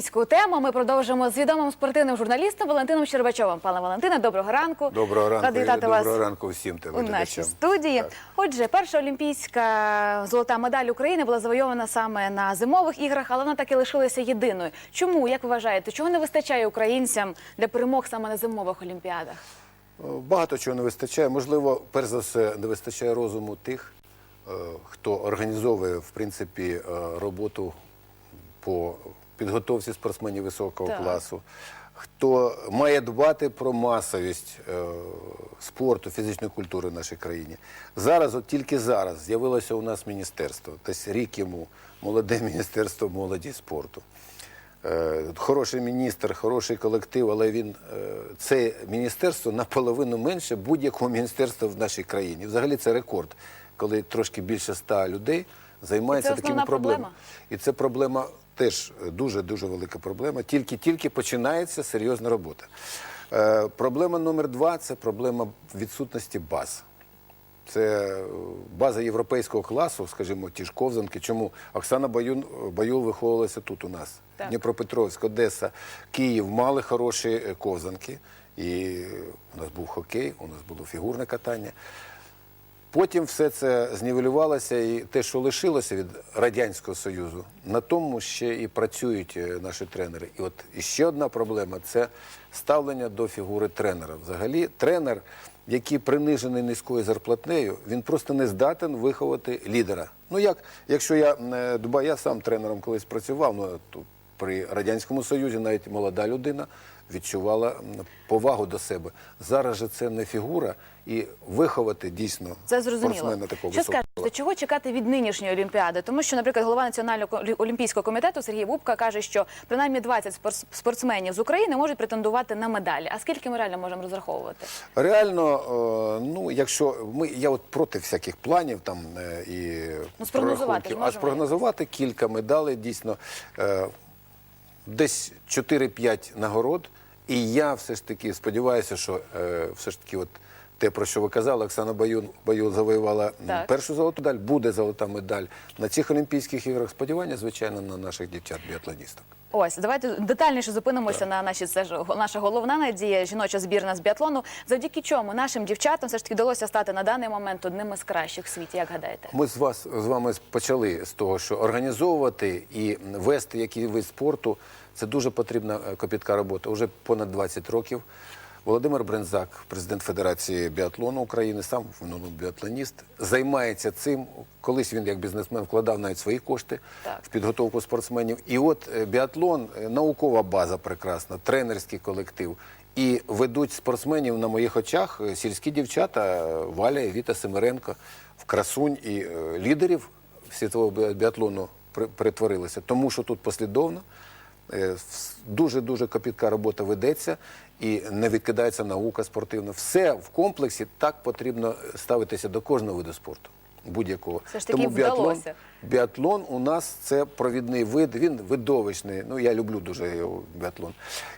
олімпійську тему. Ми продовжимо з відомим спортивним журналістом Валентином Щербачовим. Пане Валентине, доброго ранку. Доброго ранку, Ради вітати вас доброго ранку всім у нашій студії. Так. Отже, перша олімпійська золота медаль України була завойована саме на зимових іграх, але вона так і лишилася єдиною. Чому, як ви вважаєте, чого не вистачає українцям для перемог саме на зимових олімпіадах? Багато чого не вистачає. Можливо, перш за все, не вистачає розуму тих, е, хто організовує в принципі е, роботу по підготовці спортсменів високого Так. класу, хто має дбати про масовість е, спорту, фізичної культури в нашій країні. Зараз, от тільки зараз, з'явилося у нас міністерство, десь рік йому молоде міністерство молоді і спорту. Е, Хороший міністр, хороший колектив, але він е, це міністерство наполовину менше будь-якого міністерства в нашій країні. Взагалі це рекорд, коли трошки більше ста людей займаються такими проблемами. І це проблема теж дуже дуже велика проблема. Тільки тільки починається серйозна робота. Е, Проблема номер два це проблема відсутності баз. Це е, база європейського класу, скажімо, ті ж ковзанки. Чому Оксана Баюн, Баюл виховувалася тут у нас. Так. Дніпропетровськ, Одеса, Київ мали хороші е, ковзанки. І е, у нас був хокей, у нас було фігурне катання. Потім все це знівелювалося, і те, що лишилося від Радянського Союзу, на тому ще і працюють е, наші тренери. І от іще одна проблема це ставлення до фігури тренера. Взагалі, тренер, який принижений низькою зарплатнею, він просто не здатен виховати лідера. Ну як, якщо я е, дбаю, я сам тренером колись працював, ну то при Радянському Союзі навіть молода людина відчувала повагу до себе. Зараз же це не фігура, і виховати дійсно Це зрозуміло. спортсмена такого Що високого. скажете, чого чекати від нинішньої олімпіади? Тому що, наприклад, голова національного Олі- олімпійського комітету Сергій Бубка каже, що принаймні 20 спорс- спортсменів з України можуть претендувати на медалі. А скільки ми реально можемо розраховувати? Реально, е, ну якщо ми я от проти всяких планів там е, і Ну, спрогнозувати ж прорахунків, а можемо спрогнозувати кілька медалей дійсно е, десь 4-5 нагород. І я все ж таки сподіваюся, що е, все ж таки, от те, про що ви казали, Оксана Баюн Баюн завоювала Так. першу золоту медаль, буде золота медаль на цих Олімпійських іграх. Сподівання, звичайно, на наших дівчат-біатлоністок. Ось давайте детальніше зупинимося на нашій це ж наша головна надія, жіноча збірна з біатлону. Завдяки чому нашим дівчатам все ж таки вдалося стати на даний момент одним із кращих в світі. Як гадаєте? Ми з вас з вами почали з того, що організовувати і вести який вид спорту це дуже потрібна е, копітка робота. Уже понад 20 років. Володимир Брензак, президент Федерації біатлону України, сам в минулому біатлоніст, займається цим. Колись він як бізнесмен вкладав навіть свої кошти Так. в підготовку спортсменів. І от е, біатлон, е, наукова база прекрасна, тренерський колектив. І ведуть спортсменів на моїх очах е, сільські дівчата Валя і Віта Семеренко в красунь і лідерів світового біатлону при- перетворилися. Тому що тут послідовно е, вс- дуже-дуже копітка робота ведеться і не відкидається наука спортивна. Все в комплексі так потрібно ставитися до кожного виду спорту. Будь-якого. Все ж таки біатлон, вдалося. біатлон у нас це провідний вид, він видовищний. Ну, я люблю дуже його біатлон.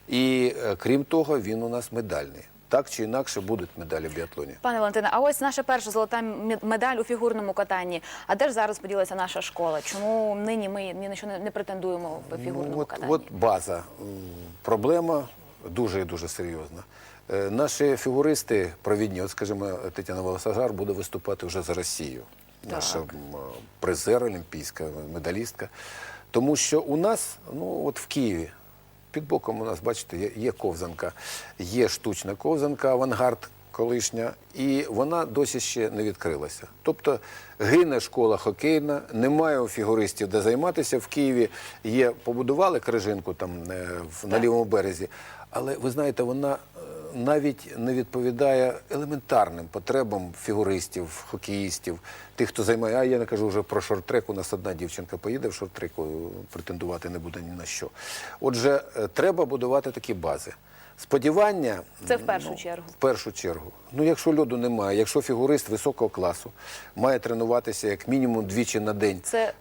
І е, крім того, він у нас медальний. Так чи інакше будуть медалі в біатлоні. Пане Валентине, а ось наша перша золота медаль у фігурному катанні. А де ж зараз поділася наша школа? Чому нині ми ні на що не, не претендуємо в фігурному Ну, от, катанні? от база. Проблема дуже і дуже серйозна. Е, Наші фігуристи провідні, от скажімо, Тетяна Волосагар буде виступати вже за Росію. Наша призер олімпійська, медалістка. Тому що у нас, ну от в Києві, під боком у нас, бачите, є, є ковзанка, є штучна ковзанка, авангард колишня, і вона досі ще не відкрилася. Тобто гине школа хокейна, немає у фігуристів де займатися. В Києві є, побудували крижинку там е, в, на лівому березі, але ви знаєте, вона е, навіть не відповідає елементарним потребам фігуристів, хокеїстів, тих, хто займає. А я не кажу вже про шорт-трек. У нас одна дівчинка поїде в шорт-треку, претендувати не буде ні на що. Отже, е, треба будувати такі бази. Сподівання Це в першу ну, чергу. В першу чергу. Ну, якщо льоду немає, якщо фігурист високого класу має тренуватися як мінімум двічі на день, Це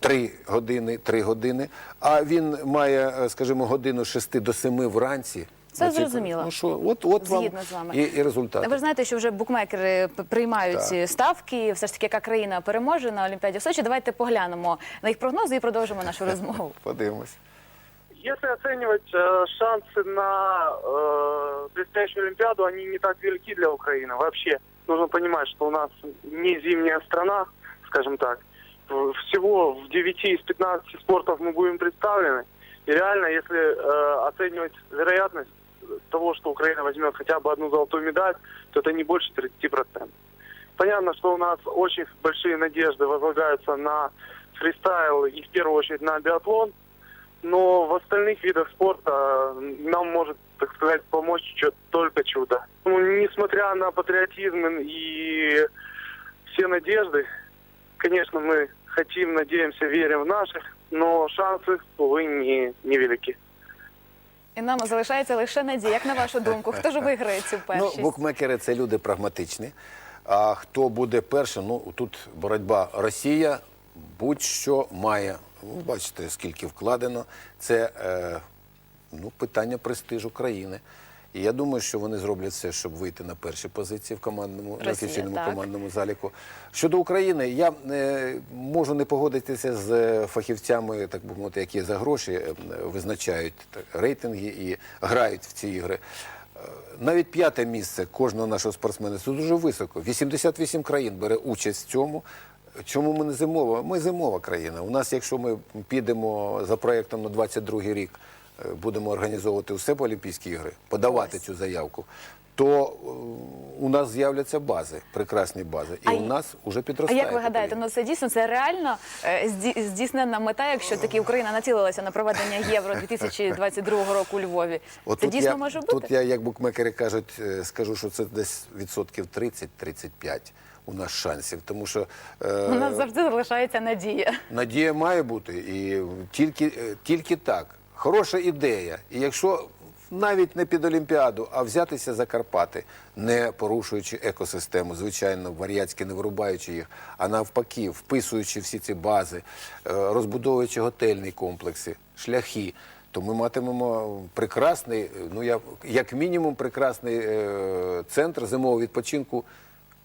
три години, три години, а він має, е, скажімо, годину з 6 до 7 вранці. Це ну, зрозуміло. Ну що, от, от вам Згідно з вами. І, і результати. Ви ж знаєте, що вже букмекери п- приймають Так. ці ставки. Все ж таки, яка країна переможе на Олімпіаді в Сочі. Давайте поглянемо на їх прогнози і продовжимо нашу розмову. Подивимось. Если оценивать э, шансы на э, предстоящую Олимпиаду, они не так велики для Украины. Вообще, нужно понимать, что у нас не зимняя страна, скажем так. Всего в 9 из 15 спортов мы будем представлены. И реально, если э, оценивать вероятность того, что Украина возьмет хотя бы одну золотую медаль, то это не больше 30%. Понятно, что у нас очень большие надежды возлагаются на фристайл и в первую очередь на биатлон, но в остальных видах спорта нам может, так сказать, помочь чё- только чудо. Ну, несмотря на патриотизм и все надежды, конечно, мы хотим, надеемся, верим в наших, но шансы, увы, не, невелики. І нам залишається лише надія. Як на вашу думку, хто ж виграє цю Ну, букмекери це люди прагматичні. А хто буде першим? Ну тут боротьба Росія будь-що має. Ну, бачите, скільки вкладено. Це е, ну, питання престижу країни. І я думаю, що вони зроблять все, щоб вийти на перші позиції в командному Росія, офіційному так. командному заліку. Щодо України, я е, можу не погодитися з е, фахівцями, так би мовити, які за гроші е, визначають так, рейтинги і грають в ці ігри. Е, Навіть п'яте місце кожного нашого спортсмена це дуже високо. 88 країн бере участь в цьому. Чому ми не зимова? Ми зимова країна. У нас, якщо ми підемо за проєктом на 22 рік, будемо організовувати у себе Олімпійські ігри, подавати Ось. цю заявку, то е, у нас з'являться бази, прекрасні бази. І А у нас вже А як ви гадаєте, ну це дійсно це реально е, зді- здійсненна мета, якщо таки Україна націлилася на проведення євро 2022 року у Львові? От це тут дійсно я, може бути? Тут я, як букмекери кажуть, е, скажу, що це десь відсотків 30-35 у нас шансів. Тому що е, У нас завжди залишається надія. Надія має бути, і тільки, е, тільки так. Хороша ідея. І якщо навіть не під Олімпіаду, а взятися за Карпати, не порушуючи екосистему, звичайно, варіатськи не вирубаючи їх, а навпаки, вписуючи всі ці бази, е, розбудовуючи готельні комплекси, шляхи. То ми матимемо прекрасний, ну я як мінімум, прекрасний е, центр зимового відпочинку,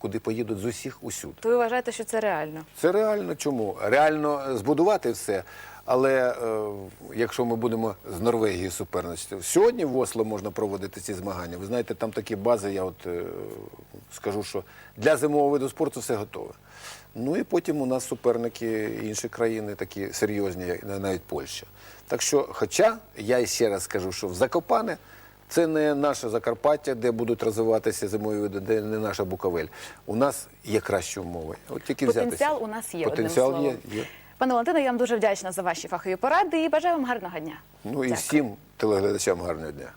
куди поїдуть з усіх усюди. То ви вважаєте, що це реально? Це реально чому? Реально е, збудувати все. Але е, якщо ми будемо з Норвегією суперничати, сьогодні в Осло можна проводити ці змагання. Ви знаєте, там такі бази, я от е, скажу, що для зимового виду спорту все готове. Ну і потім у нас суперники інші країни, такі серйозні, навіть Польща. Так що, хоча я ще раз скажу, що в Закопане це не наше Закарпаття, де будуть розвиватися зимові види, де не наша Буковель. У нас є кращі умови. От тільки взятися. Потенціал у нас є. Потенціал одним словом. є, є. Пане Валентине, я вам дуже вдячна за ваші фахові поради і бажаю вам гарного дня. Ну і Дякую. всім телеглядачам гарного дня.